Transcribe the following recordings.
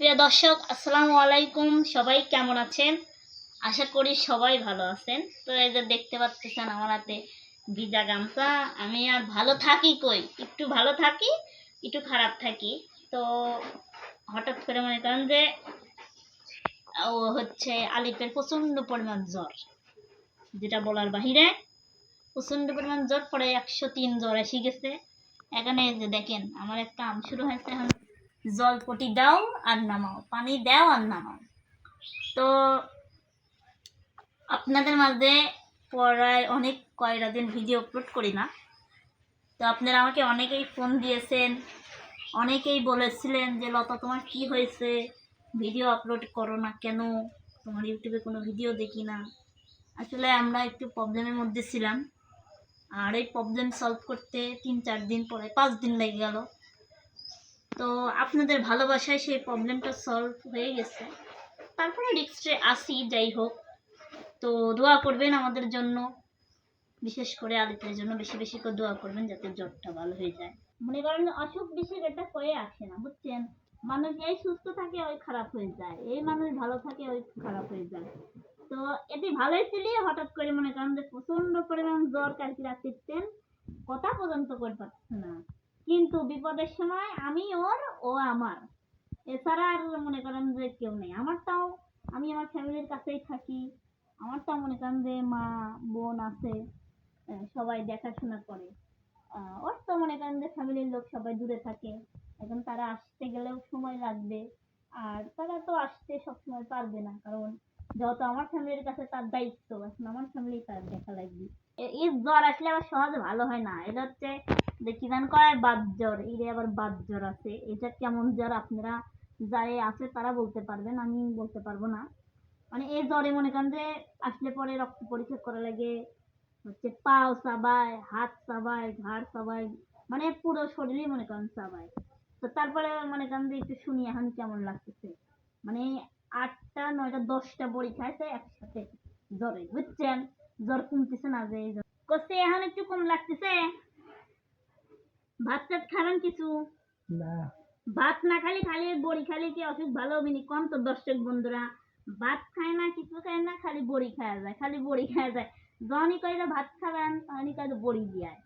প্রিয় দর্শক, আসসালামু আলাইকুম। সবাই কেমন আছেন? আশা করি সবাই ভালো আছেন। তো এই যে দেখতে পাচ্ছেন আমার হাতে ভিজা গামছা। আমি আর ভালো থাকি কই? একটু ভালো থাকি, একটু খারাপ থাকি। তো হঠাৎ করে মনে করেন যে, ও হচ্ছে আলিপের প্রচণ্ড পরিমাণ জ্বর। যেটা বলার বাহিরে, প্রচণ্ড পরিমাণ জ্বর, পরে একশো তিন জ্বর এসে গেছে। এখানে যে দেখেন, আমার একটা কাম শুরু হয়েছে এখন। জল পটি দাও আর নামাও, পানি দাও আর নামাও। তো আপনাদের মাঝে পড়ায় অনেক কয়টা দিন ভিডিও আপলোড করি না। তো আপনারা আমাকে অনেকেই ফোন দিয়েছেন, অনেকেই বলেছিলেন যে, লতা, তোমার কি হয়েছে? ভিডিও আপলোড করো না কেন? তোমার ইউটিউবে কোনো ভিডিও দেখি না। আসলে আমরা একটু প্রবলেমের মধ্যে ছিলাম। আর এই প্রবলেম সলভ করতে তিন চার দিন পরে, পাঁচ দিন লেগে গেল। তো আপনাদের ভালোবাসায় সেই প্রবলেমটা সলভ হয়ে গেছে। তারপরে রিক্সে আসি, যাই হোক। তো দোয়া করবেন আমাদের জন্য। বিশেষ করে আলিপের জন্য বেশি বেশি করে দোয়া করবেন যাতে জ্বরটা ভালো হয়ে যায়। মনে করেন অসুখ বিসুখ এটা কয়ে আসে না, বুঝছেন? মানুষ এই সুস্থ থাকে, ওই খারাপ হয়ে যায়। এই মানুষ ভালো থাকে, ওই খারাপ হয়ে যায়। তো এটি ভালোই ছিল হঠাৎ করে মনে করেন যে প্রচণ্ড পরিমাণ জ্বর কালকে রাত্রিতেন কথা পর্যন্ত করতে পারছে না। কিন্তু বিপদের সময় আমি ওর, ও আমার। এছাড়া আর মনে করেন যে কেউ নেই। আমারটাও, আমি আমার ফ্যামিলির কাছেই থাকি। আমারটাও মনে করেন যে মা, বোন আছে সবাই দেখাশোনা করে। ওর তো মনে করেন যে ফ্যামিলির লোক সবাই দূরে থাকে। এখন তারা আসতে গেলেও সময় লাগবে। আর তারা তো আসতে সবসময় পারবে না। কারণ যত আমার ফ্যামিলির কাছে তার দায়িত্ব, এখন আমার ফ্যামিলি তার দেখা লাগবে। এ- এই জ্বর আসলে আবার সহজে ভালো হয় না। এটা হচ্ছে যে কি জান কয়, বাদ জ্বর, এই আবার বাদ জ্বর আছে। এটা কেমন জ্বর আপনারা যারা আছে তারা বলতে পারবেন, আমি বলতে পারব না। মানে এই জ্বরে মনে করেন যে আসলে পরে রক্ত পরীক্ষা করা লাগে, হচ্ছে পাও চাবায়, হাত চাবায়, ঘাড় চাবায় মানে পুরো শরীরই মনে করেন চাবায়। তো তারপরে মনে করেন যে একটু শুনি এখন কেমন লাগতেছে। মানে আটটা, নয়টা, দশটা বড়ি খাইছে একসাথে জ্বরে, বুঝছেন? জ্বর কমতেছে না যে এই জ্বর। কষে এখন একটু কম লাগতেছে। ভাত টাত খাবেন কিছু? না। ভাত না খালি খালি বড়ি খালি কি অসুখ ভালো হবে নি কম তো দর্শক বন্ধুরা। ভাত খায় না কিছু খায় না খালি বড়ি খাওয়া যায় খালি বড়ি খাওয়া যায়। যখনই কইলে ভাত খাবেন তখনই যে বড়ি দিয়ায়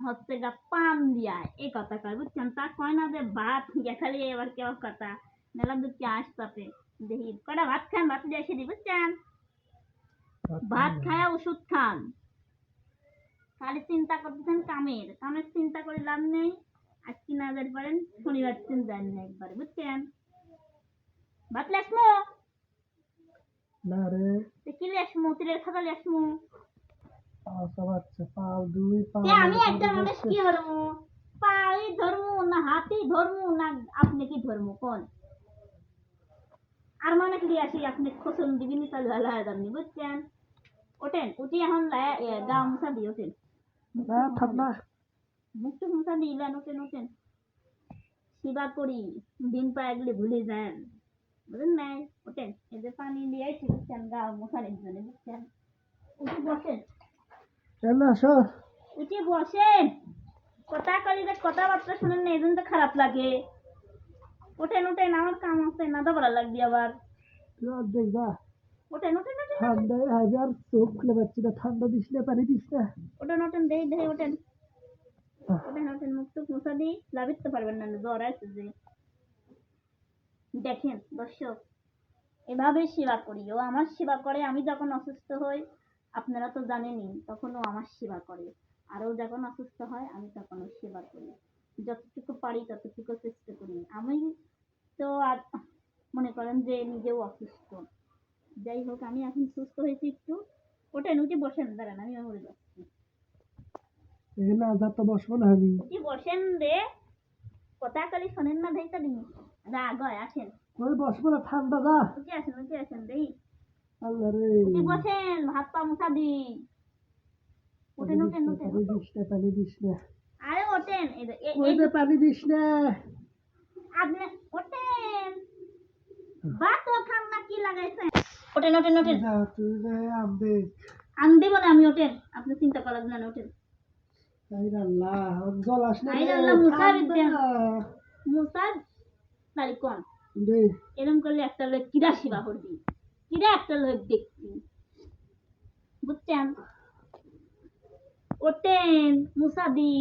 হচ্ছে গা পান দিয়ায়। এই কথা কয় বুঝছেন? তা কয় না যে ভাত গিয়া খালি এবার কেউ কথা। মেলা দুধ কে আসতাপে দেখি কটা ভাত খান ভাত দিয়ে দি বুঝছেন? ভাত খায় ওষুধ খান। খালি চিন্তা করতেছেন কামের। কামের চিন্তা করে লাভ নেই। আজকে না যেতে পারেন শনিবার দিন যান না একবারে বুঝছেন? ভাত লেসমো! না রে। কি লেসমো? তিলের খাতা লেসমো। আমি একটা মানুষ কি পাই ধরমু না হাতি ধরমু না আপনি কি ধরমু? কোন? আর মনে করি আসি আপনি খোসন দিবিনি তাহলে বুঝছেন? ওঠেন উঠি এখন লা- এ, গা মুছা দিয়ে ওঠেন না ঠান্ডা মুখটু মুছা দিলেন ওঠেন ওঠেন সেবা করি দিন পায়ে গেলে ভুলে যান। বুঝলেন নাই? ওঠেন এই যে পানি দিয়ে আইছি বুঝছেন গা মুখানের জন্য বুঝছেন উঠে বসেন। এলা আসো। উঠে বসেন। কথা কলি যে কথাবার্তা শুনেন না এই জন্য তো খারাপ লাগে। ওঠেন ওঠেন আমার কাম আছে না দাবরা লাগবে আবার। ওঠেন ওঠেন ঠান্ডায় হাজার চোখ খুলে পাচ্ছি না ঠান্ডা দিস না পানি দিস না। ওঠেন ওঠেন দেই দেই ওঠেন। ওঠেন ওঠেন মুখ টুক মুছা দিই লাভিতে পারবেন না জ্বর আছে যে। দেখেন দর্শক এভাবেই সেবা করি। ও আমার সেবা করে আমি যখন অসুস্থ হই আপনারা তো জানেনই তখন ও আমার সেবা করে। আর ও যখন অসুস্থ হয় আমি তখন ওর সেবা করি। যতটুকু পারি ততটুকু চেষ্টা করি। আমি তো আর মনে করেন যে নিজেও অসুস্থ। যাই হোক আমি এখন সুস্থ হয়েছি একটু। ওঠেন উঠে বসেন দাঁড়ান আমি মরে যাচ্ছি। এই না তো বসবো না আমি। উঠে বসেন রে। কথা কালি শোনেন না দেখতে দিন। রাগ হয় আসেন। ওই বসবো না ঠান্ডা যা উঠে আসেন উঠে আসেন দেই। আল্লাহ রে। উঠে বসেন ভাত পা মুখা দি পানি উঠেন দিস উঠেন না, উঠেন। পানি দিস না পানি দিস না। আরে ওঠেন এই যে- পানি দিস না। আপনি ওঠেন। ভাত তো খান না কি লাগাইছেন? ওঠেন ওঠেন ওঠেন আম আমি দেবো না আমি ওঠেন আপনি চিন্তা করার না ওঠেন এরকম করলে একটা লোক কিরা সেবা করবি? কিরা একটা লোক দেখবি? বুঝছেন? ওঠেন মুসাদি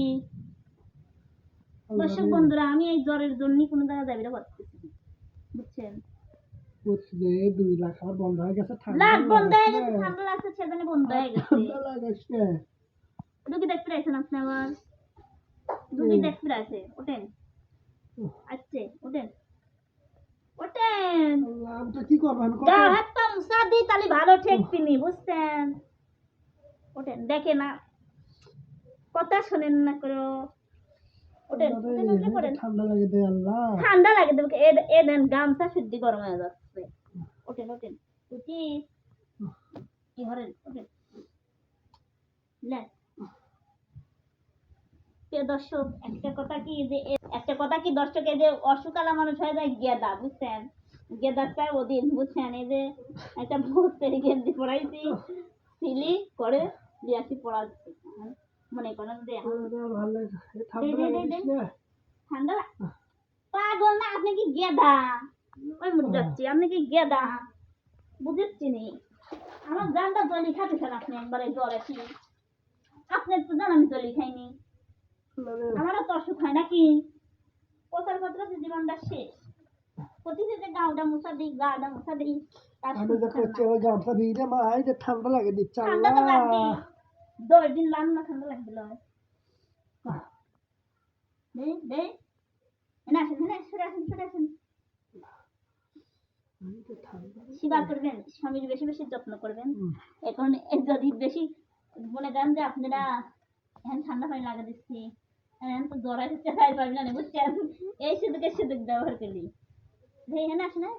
দর্শক বন্ধুরা আমি এই জ্বরের জন্য কোনো জায়গায় যাবি না। বুঝছেন? বুঝলে দুই লাখ আর বন্ধ হয়ে গেছে ঠান্ডা লাখ বন্ধ হয়ে গেছে ঠান্ডা লাগছে সেজন্য বন্ধ হয়ে গেছে। ঠান্ডা লাগাস না। দেখতে আপনি আবার? হুম। দেখতে আছে ওঠেন। আচ্ছা ওঠেন। ওঠেন। আল্লাহ, কি করব আমি গা হাত পা মুছা তাহলে ভালো ঠেকবিনি বুঝছেন? ওঠেন দেখে না। কথা শোনেন না করো ওঠেন ওঠেন, ঠান্ডা লাগে দে আল্লাহ। ঠান্ডা লাগে দেবে এ দেন গামছা শুদ্ধি গরম হয়ে যাচ্ছে। ওঠেন ওঠেন উঠি। কি হরেন ওঠেন দর্শক একটা কথা কি যে একটা কথা কি দর্শক এই যে অসুকালা মানুষ হয়ে যায় গেদা বুঝছেন? গেদারটা ওদিন বুঝছেন? এই যে একটা গেন্দি পড়াইছি সিলি করে পড়াচ্ছি। মনে করেন যে ভালো লাগে। এ ঠান্ডা পাগল না আপনি কি গেদা? ওই মরে যাচ্ছি আপনি কি গেদা বুঝেছি নি। আমার জানটা জলি খাতেছেন আপনি একবারে জ্বর এসে আপনি তো জান আমি জলি খাইনি আরে, আমারও তো অসুখ হয় নাকি? প্রচার পত্র জীবনটা শেষ। প্রতিদিনে গাউডা মুছা দিই গাডা মুছা দিই আমি যে করছি ওই গামছা দিয়ে দে মা এই যে ঠান্ডা লাগে দিচ্ছে ঠান্ডা আল্লাহ। দশ দিন লাম না ঠান্ডা লাগবে লয়। দে দে। এনা সরে আসেন সরে আসেন আমি তো ঠান্ডা সেবা করবেন স্বামীর বেশি বেশি যত্ন করবেন। এখন যদি বেশি মনে করেন যে আপনারা এখন ঠান্ডা পানি লাগা দিচ্ছি এখন তো জ্বর আসছে তাই পারবি না বুঝছেন? এই সুযোগে সুযোগ ব্যবহার আসে না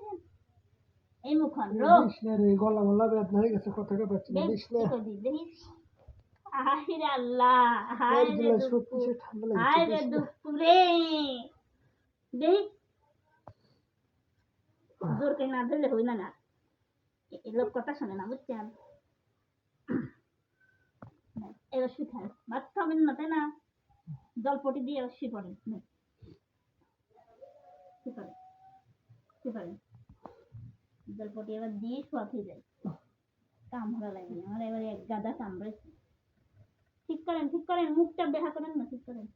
এই মুখন রোগ। গলা মলা বেদনা হয়ে গেছে কথা কথা পাচ্ছি না? দেখ, দিস কি না করবি, দেখিস? রে আল্লাহ রে দিলে সত্যি দুঃখ সে ঠান্ডা হায় লাগে রে দুঃখ রে দেখ জোর করে না ধরলে হই না না লোক কথা শোনে না বুঝছেন এবার শুই ভাত খাবেন না তাই না জলপটি দিয়ে শুয়ে পড়েন জলপটি এবার দিয়ে শোয়া হয়ে যায় কাম ভালো লাগে। আমার এবার এক গাদা কাম রয়েছে ঠিক করেন ঠিক করেন মুখটা বেহা করেন না ঠিক করেন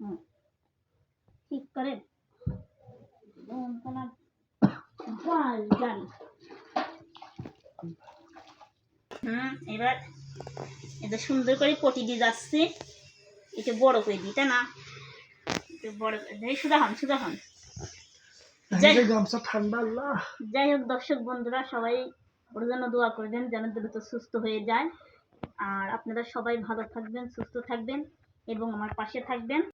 হুম। ঠিক করেন যন্ত্রণা জল জানি হুম এবার এটা সুন্দর করে পটি দিয়ে যাচ্ছে। একটু বড় করে দিই তাই না? বড় সুদা হন সুদা হন। যাই হোক। দর্শক বন্ধুরা সবাই ওর জন্য দোয়া করবেন যেন দ্রুত সুস্থ হয়ে যায়। আর আপনারা সবাই ভালো থাকবেন সুস্থ থাকবেন এবং আমার পাশে থাকবেন।